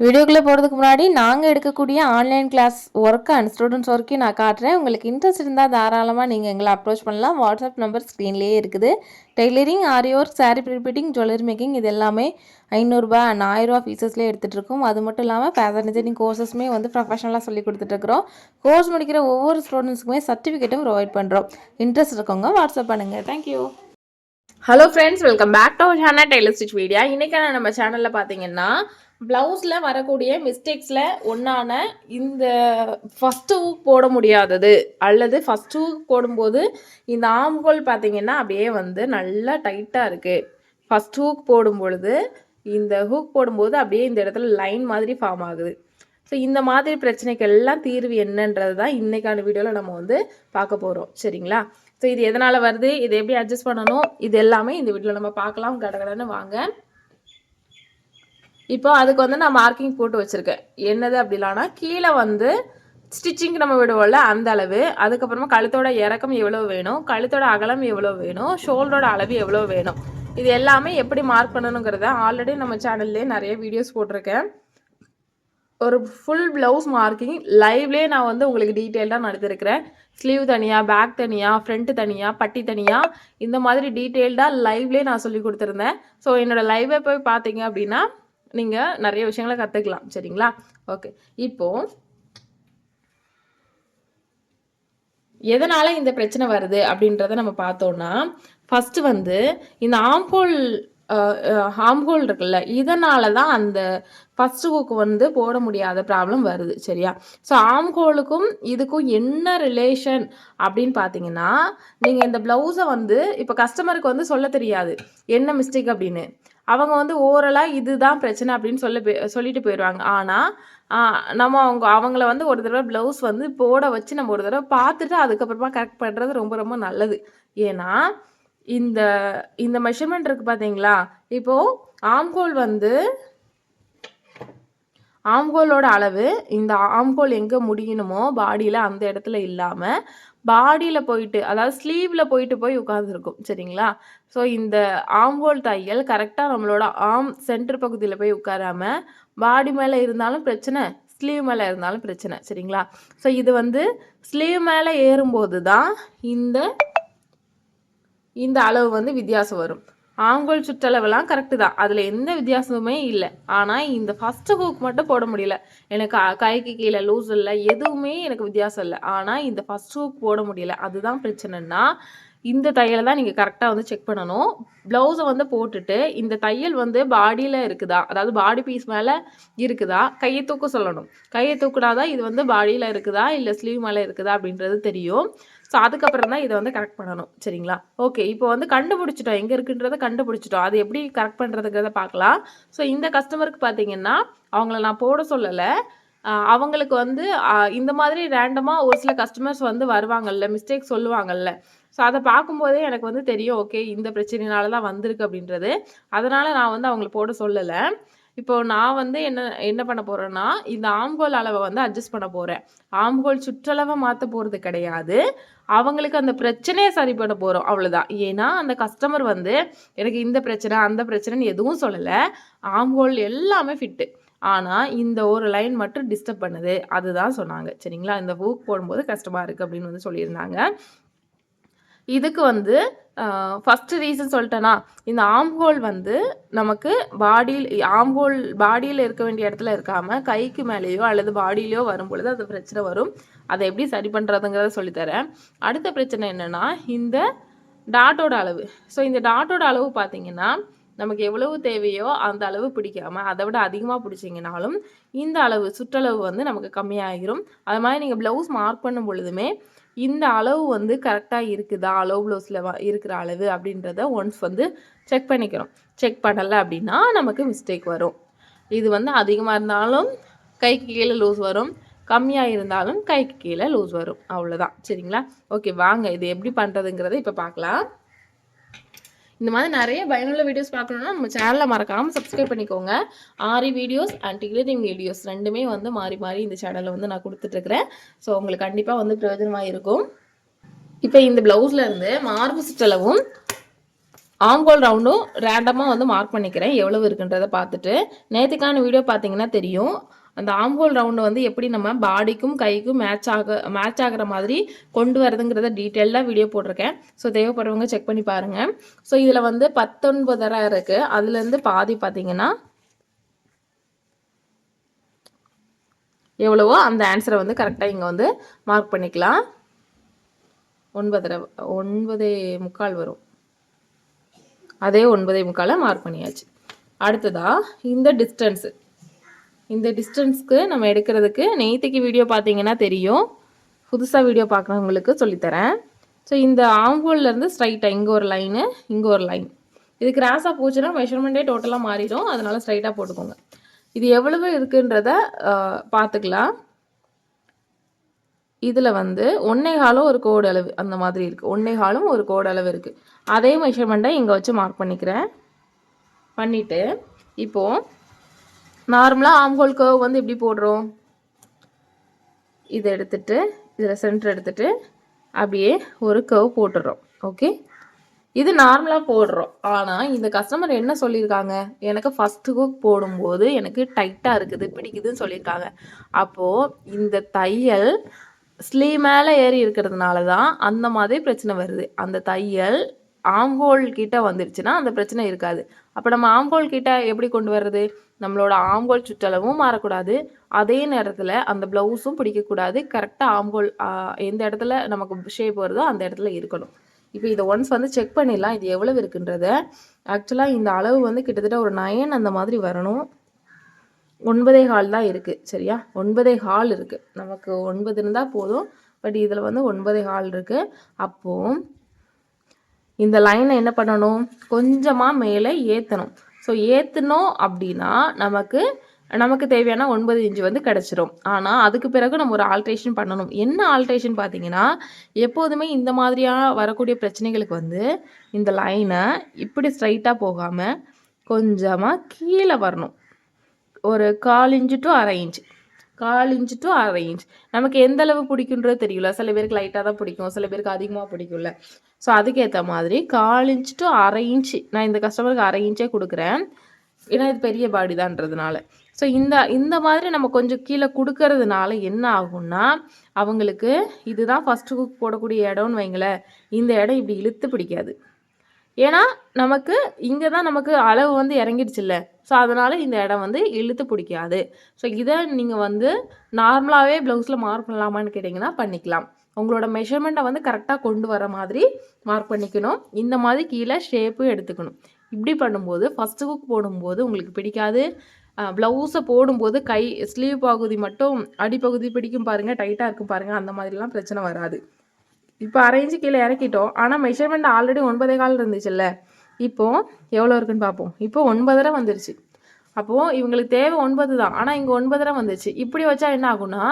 வீடியோக்குள்ளே போகிறதுக்கு முன்னாடி நாங்கள் எடுக்கக்கூடிய online class work and students ஒர்க்கையும் நான் காட்டுறேன். உங்களுக்கு இன்ட்ரெஸ்ட் இருந்தால் தாராளமாக நீங்கள் எங்களை அப்ரோச் பண்ணலாம். வாட்ஸ்அப் நம்பர் ஸ்க்ரீன்லேயே இருக்குது. Tailoring aari work saree prepleating jewellery making இது எல்லாமே ஐநூறுரூபா அண்ட் ஆயிரரூபா ஃபீஸஸ்லேயே எடுத்துகிட்ருக்கோம் அது மட்டும் இல்லாமல் ஃபேஷன் டிசைனிங் கோர்சஸுமே வந்து ப்ரொஃபஷனலாக சொல்லி கொடுத்துட்ருக்குறோம் கோர்ஸ் முடிக்கிற ஒவ்வொரு ஸ்டூடெண்ட்ஸுக்குமே சர்டிஃபிகேட்டும் ப்ரொவைட் பண்ணுறோம் இன்ட்ரெஸ்ட் இருக்கவங்க வாட்ஸ்அப் பண்ணுங்கள் thank you hello friends welcome back to channel tailor stitch video இன்றைக்கான நம்ம சேனலில் பார்த்தீங்கன்னா ப்ளவுஸில் வரக்கூடிய மிஸ்டேக்ஸில் ஒன்றான இந்த ஃபஸ்ட்டு ஹூக் போட முடியாதது அல்லது ஃபஸ்ட்டு ஹூக் போடும்போது இந்த ஆம்கோல் பார்த்திங்கன்னா அப்படியே வந்து நல்லா டைட்டாக இருக்குது ஃபஸ்ட் ஹூக் போடும் பொழுது இந்த ஹூக் போடும்போது அப்படியே இந்த இடத்துல லைன் மாதிரி ஃபார்ம் ஆகுது. ஸோ இந்த மாதிரி பிரச்சனைக்கு எல்லாம் தீர்வு என்னன்றது தான் இன்றைக்கான வீடியோவில் நம்ம வந்து பார்க்க போகிறோம் சரிங்களா? ஸோ இது எதனால் வருது? இதை எப்படி அட்ஜஸ்ட் பண்ணணும்? இது எல்லாமே இந்த வீடியோவில் நம்ம பார்க்கலாம். கடகடன்னு வாங்க. இப்போ அதுக்கு வந்து நான் மார்க்கிங் போட்டு வச்சுருக்கேன். என்னது அப்படிலான்னா கீழே வந்து ஸ்டிச்சிங் நம்ம விடுவோம்ல அந்த அளவு. அதுக்கப்புறமா கழுத்தோட இறக்கம் எவ்வளோ வேணும்? கழுத்தோட அகலம் எவ்வளோ வேணும்? ஷோல்டரோட அளவு எவ்வளோ வேணும்? இது எல்லாமே எப்படி மார்க் பண்ணணுங்கிறத ஆல்ரெடி நம்ம சேனல்லே நிறைய வீடியோஸ் போட்டிருக்கேன். ஒரு ஃபுல் ப்ளவுஸ் மார்க்கிங் லைவ்லேயே நான் வந்து உங்களுக்கு டீட்டெயில்டாக நடத்திருக்கிறேன். ஸ்லீவ் தனியாக பேக் தனியாக ஃப்ரண்ட் தனியாக பட்டி தனியாக இந்த மாதிரி டீட்டெயில்டாக லைவ்லேயே நான் சொல்லி கொடுத்துருந்தேன். ஸோ என்னோடய லைவை போய் பார்த்தீங்க அப்படின்னா நீங்கள் நிறைய விஷயங்களை கற்றுக்கலாம் சரிங்களா? ஓகே இப்போது எதனால் இந்த பிரச்சனை வருது அப்படின்றத நம்ம பார்த்தோம்னா ஃபஸ்ட்டு வந்து இந்த ஆம்போல் ஆம்ஹோல் இருக்குல்ல இதனால தான் அந்த ஃபஸ்ட்டு ஹூக்கு வந்து போட முடியாத ப்ராப்ளம் வருது. சரியா? ஸோ ஆம்ஹோலுக்கும் இதுக்கும் என்ன ரிலேஷன் அப்படின்னு பார்த்தீங்கன்னா நீங்கள் இந்த ப்ளவுஸை வந்து இப்போ கஸ்டமருக்கு வந்து சொல்ல தெரியாது. என்ன மிஸ்டேக் அப்படின்னு. அவங்க வந்து ஓரலாக இதுதான் பிரச்சனை அப்படின்னு சொல்ல சொல்லிட்டு போயிடுவாங்க ஆனால் நம்ம அவங்க அவங்கள வந்து ஒரு தடவை ப்ளவுஸ் வந்து போட வச்சு நம்ம ஒரு தடவை பார்த்துட்டு அதுக்கப்புறமா கரெக்ட் பண்ணுறது ரொம்ப ரொம்ப நல்லது. ஏன்னா இந்த இந்த மெஷர்மெண்ட் இருக்குது பார்த்தீங்களா இப்போது ஆம்கோல் வந்து ஆம்கோலோட அளவு இந்த ஆம்கோல் எங்கே முடியணுமோ பாடியில் அந்த இடத்துல இல்லாமல் பாடியில் போயிட்டு அதாவது ஸ்லீவில் போயிட்டு போய் உட்காந்துருக்கும் சரிங்களா? ஸோ இந்த ஆம்போல் தையல் கரெக்டாக நம்மளோட ஆம் சென்டர் பகுதியில் போய் உட்காராம பாடி மேலே இருந்தாலும் பிரச்சனை ஸ்லீவ் மேலே இருந்தாலும் பிரச்சனை சரிங்களா? ஸோ இது வந்து ஸ்லீவ் மேலே ஏறும்போது தான் இந்த இந்த அளவு வந்து வித்தியாசம் வரும். ஆங்கோல் சுற்றளவெல்லாம் கரெக்டு தான். அதில் எந்த வித்தியாசமுமே இல்லை. ஆனால் இந்த ஃபஸ்ட்டு ஹூக் மட்டும் போட முடியல. எனக்கு கைக்கு கீழே லூஸ் இல்லை எதுவுமே எனக்கு வித்தியாசம் இல்லை. ஆனால் இந்த ஃபஸ்ட் ஹூக் போட முடியல. அதுதான் பிரச்சனைன்னா இந்த தையலை தான் நீங்கள் கரெக்டாக வந்து செக் பண்ணணும். ப்ளவுஸை வந்து போட்டுட்டு இந்த தையல் வந்து பாடியில் இருக்குதா? அதாவது பாடி பீஸ் மேலே இருக்குதா? கையை தூக்க சொல்லணும். கையை தூக்குனாதான் இது வந்து பாடியில் இருக்குதா? இல்லை ஸ்லீவ் மேலே இருக்குதா? அப்படின்றது தெரியும். ஸோ அதுக்கப்புறம் தான் இதை வந்து கரெக்ட் பண்ணணும். சரிங்களா? ஓகே இப்போ வந்து கண்டுபிடிச்சிட்டோம். எங்கே இருக்குன்றதை கண்டுபிடிச்சிட்டோம். அது எப்படி கரெக்ட் பண்ணுறதுங்கிறத பார்க்கலாம். ஸோ இந்த கஸ்டமருக்கு பார்த்தீங்கன்னா அவங்கள நான் போட சொல்லலை. அவங்களுக்கு வந்து இந்த மாதிரி ரேண்டமாக ஒரு சில கஸ்டமர்ஸ் வந்து வருவாங்கல்ல மிஸ்டேக் சொல்லுவாங்கல்ல. ஸோ அதை பார்க்கும்போதே எனக்கு வந்து தெரியும் ஓகே இந்த பிரச்சனைனால தான் வந்திருக்கு அப்படின்றது. அதனால் நான் வந்து அவங்களை போட சொல்லலை. இப்போ நான் வந்து என்ன என்ன பண்ண போகிறேன்னா இந்த ஆம்கோல் அளவை வந்து அட்ஜஸ்ட் பண்ண போகிறேன் ஆம்கோல் சுற்றளவை மாற்ற போகிறது கிடையாது. அவங்களுக்கு அந்த பிரச்சனையை சரி பண்ண போகிறோம் அவ்வளோதான் ஏன்னா அந்த கஸ்டமர் வந்து எனக்கு இந்த பிரச்சனை அந்த பிரச்சனைன்னு எதுவும் சொல்லலை. ஆம்கோல் எல்லாமே ஃபிட்டு ஆனால் இந்த ஒரு லைன் மட்டும் டிஸ்டர்ப் பண்ணுது. அதுதான் சொன்னாங்க. சரிங்களா? இந்த ஊக் போடும்போது கஷ்டமாக இருக்குது அப்படின்னு வந்து சொல்லியிருந்தாங்க. இதுக்கு வந்து ஃபஸ்ட்டு ரீசன் சொல்லிட்டேன்னா இந்த ஆம்ஹோல் வந்து நமக்கு பாடியில் ஆம்ஹோல் பாடியில் இருக்க வேண்டிய இடத்துல இருக்காமல் கைக்கு மேலேயோ அல்லது பாடியிலையோ வரும் பொழுது அது பிரச்சனை வரும். அதை எப்படி சரி பண்ணுறதுங்கிறத சொல்லித்தரேன். அடுத்த பிரச்சனை என்னென்னா இந்த டாட்டோட அளவு. ஸோ இந்த டாட்டோட அளவு பார்த்தீங்கன்னா நமக்கு எவ்வளவு தேவையோ அந்த அளவு பிடிக்காமல் அதை விட அதிகமாக பிடிச்சிங்கனாலும் இந்த அளவு சுற்றளவு வந்து நமக்கு கம்மியாகிரும் அது மாதிரி நீங்கள் ப்ளவுஸ் மார்க் பண்ணும் பொழுதுமே இந்த அளவு வந்து கரெக்டாக இருக்குதா? அளவு ப்ளவுஸில் இருக்கிற அளவு அப்படின்றத ஒன்ஸ் வந்து செக் பண்ணிக்கிறோம். செக் பண்ணலை அப்படின்னா நமக்கு மிஸ்டேக் வரும். இது வந்து அதிகமாக இருந்தாலும் கைக்கு கீழே லூஸ் வரும். கம்மியாக இருந்தாலும் கைக்கு கீழே லூஸ் வரும். அவ்வளோதான் சரிங்களா? ஓகே வாங்க. இது எப்படி பண்ணுறதுங்கிறத இப்போ பார்க்கலாம். இந்த மாதிரி நிறைய பயனுள்ள வீடியோஸ் பார்க்கணுன்னா நம்ம சேனலை மறக்காமல் சப்ஸ்கிரைப் பண்ணிக்கோங்க. ஆரி வீடியோஸ் அண்ட் டிகிரிங் வீடியோஸ் ரெண்டுமே வந்து மாறி மாறி இந்த சேனலில் வந்து நான் கொடுத்துட்ருக்குறேன். ஸோ உங்களுக்கு கண்டிப்பாக வந்து பிரயோஜனமாக இருக்கும். இப்போ இந்த ப்ளவுஸில் இருந்து மார்பு சுற்றளவும் ஆங்கோல் ரவுண்டும் ரேண்டமாக வந்து மார்க் பண்ணிக்கிறேன். எவ்வளவு இருக்குன்றதை பார்த்துட்டு நேற்றுக்கான வீடியோ பார்த்தீங்கன்னா தெரியும். அந்த ஆம்ஹோல் ரவுண்டு வந்து எப்படி நம்ம பாடிக்கும் கைக்கும் மேட்ச் ஆக மேட்ச் ஆகிற மாதிரி கொண்டு வரதுங்கிறத டீட்டெயிலாக வீடியோ போட்டிருக்கேன். ஸோ தேவைப்படுறவங்க செக் பண்ணி பாருங்கள் ஸோ இதில் வந்து பத்தொன்பதரை இருக்குது அதுலேருந்து பாதி பார்த்தீங்கன்னா எவ்வளவோ? அந்த ஆன்சரை வந்து கரெக்டாக இங்கே வந்து மார்க் பண்ணிக்கலாம். ஒன்பதரை ஒன்பதே முக்கால் வரும். அதே ஒன்பதே முக்காலை மார்க் பண்ணியாச்சு. அடுத்ததாக இந்த டிஸ்டன்ஸு இந்த டிஸ்டன்ஸ்க்கு நம்ம எடுக்கிறதுக்கு நேற்றுக்கு வீடியோ பார்த்தீங்கன்னா தெரியும். புதுசாக வீடியோ பார்க்குறவங்களுக்கு சொல்லித்தரேன். ஸோ இந்த ஆங்கோல்லேருந்து ஸ்ட்ரைட்டாக இங்கே ஒரு லைனு இங்கே ஒரு லைன் இது கிராஸாக போச்சுன்னா மெஷர்மெண்ட்டே டோட்டலாக மாறிடும். அதனால் ஸ்ட்ரைட்டாக போட்டுக்கோங்க. இது எவ்வளவு இருக்குன்றத பார்த்துக்கலாம். இதில் வந்து ஒன்னேகாலும் ஒரு கோடு அளவு அந்த மாதிரி இருக்குது ஒன்னேகாலும் ஒரு கோடு அளவு இருக்குது அதே மெஷர்மெண்ட்டை இங்கே வச்சு மார்க் பண்ணிக்கிறேன். பண்ணிவிட்டு இப்போது நார்மலாக ஆம்ஹோல் கர்வ் வந்து எப்படி போடுறோம்? இதை எடுத்துட்டு இதில் சென்டர் எடுத்துட்டு அப்படியே ஒரு கர்வ் போட்டுடுறோம் ஓகே இது நார்மலாக போடுறோம். ஆனால் இந்த கஸ்டமர் என்ன சொல்லியிருக்காங்க? எனக்கு ஃபஸ்ட்டு குக் போடும்போது எனக்கு டைட்டாக இருக்குது பிடிக்குதுன்னு சொல்லியிருக்காங்க. அப்போது இந்த தையல் ஸ்லீ மேலே ஏறி இருக்கிறதுனால தான் அந்த மாதிரி பிரச்சனை வருது. அந்த தையல் ஆம்ஹோல் கிட்ட வந்துருச்சுன்னா அந்த பிரச்சனை இருக்காது. அப்போ நம்ம ஆம்ஹோல் கிட்ட எப்படி கொண்டு வர்றது? நம்மளோட ஆம்கோல் சுற்றளவும் மாறக்கூடாது. அதே நேரத்தில் அந்த ப்ளவுஸும் பிடிக்கக்கூடாது. கரெக்டாக ஆம்கோல் எந்த இடத்துல நமக்கு ஷேப் வருதோ அந்த இடத்துல இருக்கணும். இப்போ இதை ஒன்ஸ் வந்து செக் பண்ணிடலாம். இது எவ்வளவு இருக்குன்றத. ஆக்சுவலாக இந்த அளவு வந்து கிட்டத்தட்ட ஒரு நயன் அந்த மாதிரி வரணும். ஒன்பதே ஹால் தான் இருக்குது சரியா? ஒன்பதே ஹால் இருக்குது நமக்கு ஒன்பது இருந்தால் போதும். பட் இதில் வந்து ஒன்பதே ஹால் இருக்குது அப்போது இந்த லைனை என்ன பண்ணணும்? கொஞ்சமாக மேலே ஏற்றணும் ஸோ ஏற்றுனோம் அப்படின்னா நமக்கு நமக்கு தேவையான ஒன்பது இன்ச்சு வந்து கிடச்சிரும். ஆனால் அதுக்கு பிறகு நம்ம ஒரு ஆல்ட்ரேஷன் பண்ணணும். என்ன ஆல்ட்ரேஷன் பார்த்தீங்கன்னா எப்போதுமே இந்த மாதிரியாக வரக்கூடிய பிரச்சனைகளுக்கு வந்து இந்த லைனை இப்படி ஸ்ட்ரைட்டாக போகாமல் கொஞ்சமாக கீழே வரணும். ஒரு கால் இன்ச்சு டு அரை இன்ச்சு. கால் இன்ச்சு டு அரை இன்ச் நமக்கு எந்த அளவு பிடிக்குன்றது தெரியல. சில பேருக்கு லைட்டாக தான் பிடிக்கும். சில பேருக்கு அதிகமாக பிடிக்கும்ல. ஸோ அதுக்கேற்ற மாதிரி கால் இன்ச் டு அரை இன்ச் நான் இந்த கஸ்டமருக்கு அரை இன்ச்சே கொடுக்குறேன். ஏன்னா இது பெரிய பாடி தான்றதுனால. ஸோ இந்த இந்த மாதிரி நம்ம கொஞ்சம் கீழே கொடுக்கறதுனால என்ன ஆகும்னா அவங்களுக்கு இதுதான் ஃபஸ்ட்டு குக் போடக்கூடிய இடம்னு வைங்களேன். இந்த இடம் இப்படி இழுத்து பிடிக்காது. ஏன்னா நமக்கு இங்கே தான் நமக்கு அளவு வந்து இறங்கிடுச்சுல்ல. ஸோ அதனால் இந்த இடம் வந்து இழுத்து பிடிக்காது. ஸோ இதை நீங்கள் வந்து நார்மலாகவே ப்ளவுஸில் மார்க் பண்ணலாமான்னு கேட்டிங்கன்னா பண்ணிக்கலாம். உங்களோட மெஷர்மெண்ட்டை வந்து கரெக்டாக கொண்டு வர மாதிரி மார்க் பண்ணிக்கணும். இந்த மாதிரி கீழே ஷேப்பு எடுத்துக்கணும். இப்படி பண்ணும்போது ஃபஸ்ட்டு குக் போடும்போது உங்களுக்கு பிடிக்காது. ப்ளவுஸை போடும்போது கை ஸ்லீவ் பகுதி மட்டும் அடிப்பகுதி பிடிக்கும் பாருங்கள் டைட்டாக இருக்கும் பாருங்கள் அந்த மாதிரிலாம் பிரச்சனை வராது. இப்போ அரைஞ்சு கீழே இறக்கிட்டோம். ஆனால் மெஷர்மெண்ட் ஆல்ரெடி ஒன்பதே கால் இருந்துச்சுல்ல? இப்போது எவ்வளோ இருக்குன்னு பார்ப்போம். இப்போ ஒன்பதரை வந்துருச்சு. அப்போது இவங்களுக்கு தேவை ஒன்பது தான். ஆனால் இங்கே ஒன்பதரை வந்துருச்சு இப்படி வச்சா என்ன ஆகும்னா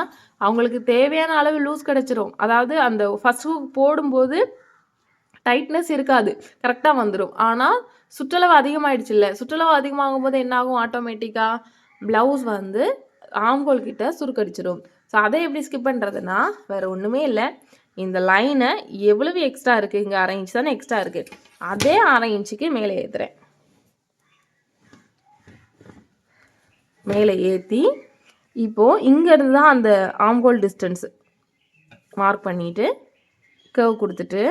அவங்களுக்கு தேவையான அளவு லூஸ் கிடச்சிரும். அதாவது அந்த ஃபஸ்ட் ஹூக் போடும்போது டைட்னஸ் இருக்காது. கரெக்டாக வந்துடும் ஆனால் சுற்றளவு அதிகமாயிடுச்சுல்ல சுற்றளவு அதிகமாகும் போது என்ன ஆகும்? ஆட்டோமேட்டிக்காக ப்ளவுஸ் வந்து ஆம்கோல் கிட்ட சுருக்கடிச்சிடும் ஸோ அதை எப்படி ஸ்கிப் பண்ணுறதுன்னா வேறு ஒன்றுமே இல்லை. இந்த லைனை எவ்வளவு எக்ஸ்ட்ரா இருக்குது இங்கே அரை இன்ச் தானே எக்ஸ்ட்ரா இருக்குது அதே அரை இன்ச்சுக்கு மேலே ஏற்றுறேன் மேலே ஏற்றி இப்போது இங்கேருந்து தான் அந்த ஆம்கோல் டிஸ்டன்ஸ் மார்க் பண்ணிவிட்டு கர்வ் கொடுத்துட்டு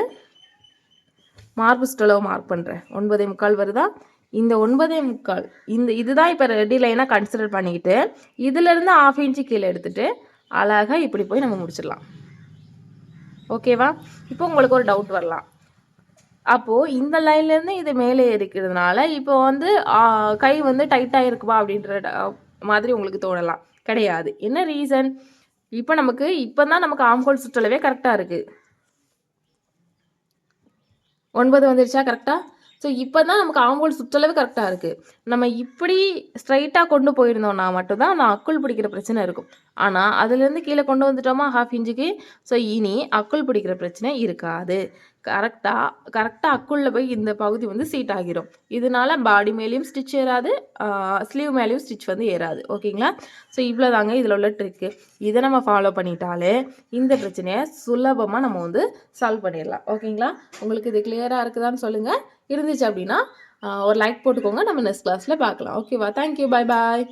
மார்பு ஸ்டலோ மார்க் பண்ணுறேன் ஒன்பதே முக்கால் வருதா? இந்த ஒன்பதே முக்கால் இந்த இதுதான் இப்போ ரெடி லைனாக கன்சிடர் பண்ணிக்கிட்டு இதுலேருந்து ஆஃப் இன்ச்சு கீழே எடுத்துகிட்டு அழகாக இப்படி போய் நம்ம முடிச்சிடலாம். ஓகேவா? இப்போ உங்களுக்கு ஒரு டவுட் வரலாம். அப்போது இந்த லைன்லேருந்து இது மேலே இருக்கிறதுனால இப்போ வந்து கை வந்து டைட்டாக இருக்குமா அப்படின்ற ட- மாதிரி உங்களுக்கு தோணலாம். கிடையாது. என்ன ரீசன் இப்போ நமக்கு இப்போ தான் நமக்கு ஆம்கோல் சுற்றளவே கரெக்டாக இருக்குது ஒன்பது வந்துருச்சா கரெக்டாக ஸோ இப்போ தான் நமக்கு ஆங்கோல் சுற்றளவு கரெக்டாக இருக்குது நம்ம இப்படி ஸ்ட்ரைட்டாக கொண்டு போயிருந்தோம்னா மட்டும்தான் அந்த அக்குள் பிடிக்கிற பிரச்சனை இருக்கும். ஆனால் அதுலேருந்து கீழே கொண்டு வந்துட்டோமா? ஹாஃப் இன்ச்சுக்கு. ஸோ இனி அக்குள் பிடிக்கிற பிரச்சனை இருக்காது. கரெக்டாக கரெக்டாக அக்குள்ள போய் இந்த பகுதி வந்து சீட் ஆகிரும். இதனால பாடி மேலேயும் ஸ்டிச் ஏறாது ஸ்லீவ் மேலேயும் ஸ்டிச் வந்து ஏறாது. ஓகேங்களா? ஸோ இவ்வளோ தாங்க இதில் உள்ள ட்ரிக்கு இதை நம்ம ஃபாலோ பண்ணிட்டாலே இந்த பிரச்சனையை சுலபமாக நம்ம வந்து சால்வ் பண்ணிடலாம். ஓகேங்களா? உங்களுக்கு இது கிளியராக இருக்குதான்னு சொல்லுங்கள் இருந்துச்சு அப்படின்னா ஒரு லைக் போட்டுக்கோங்க. நம்ம நெக்ஸ்ட் கிளாஸில் பார்க்கலாம். ஓகேவா தேங்க்யூ பை பாய்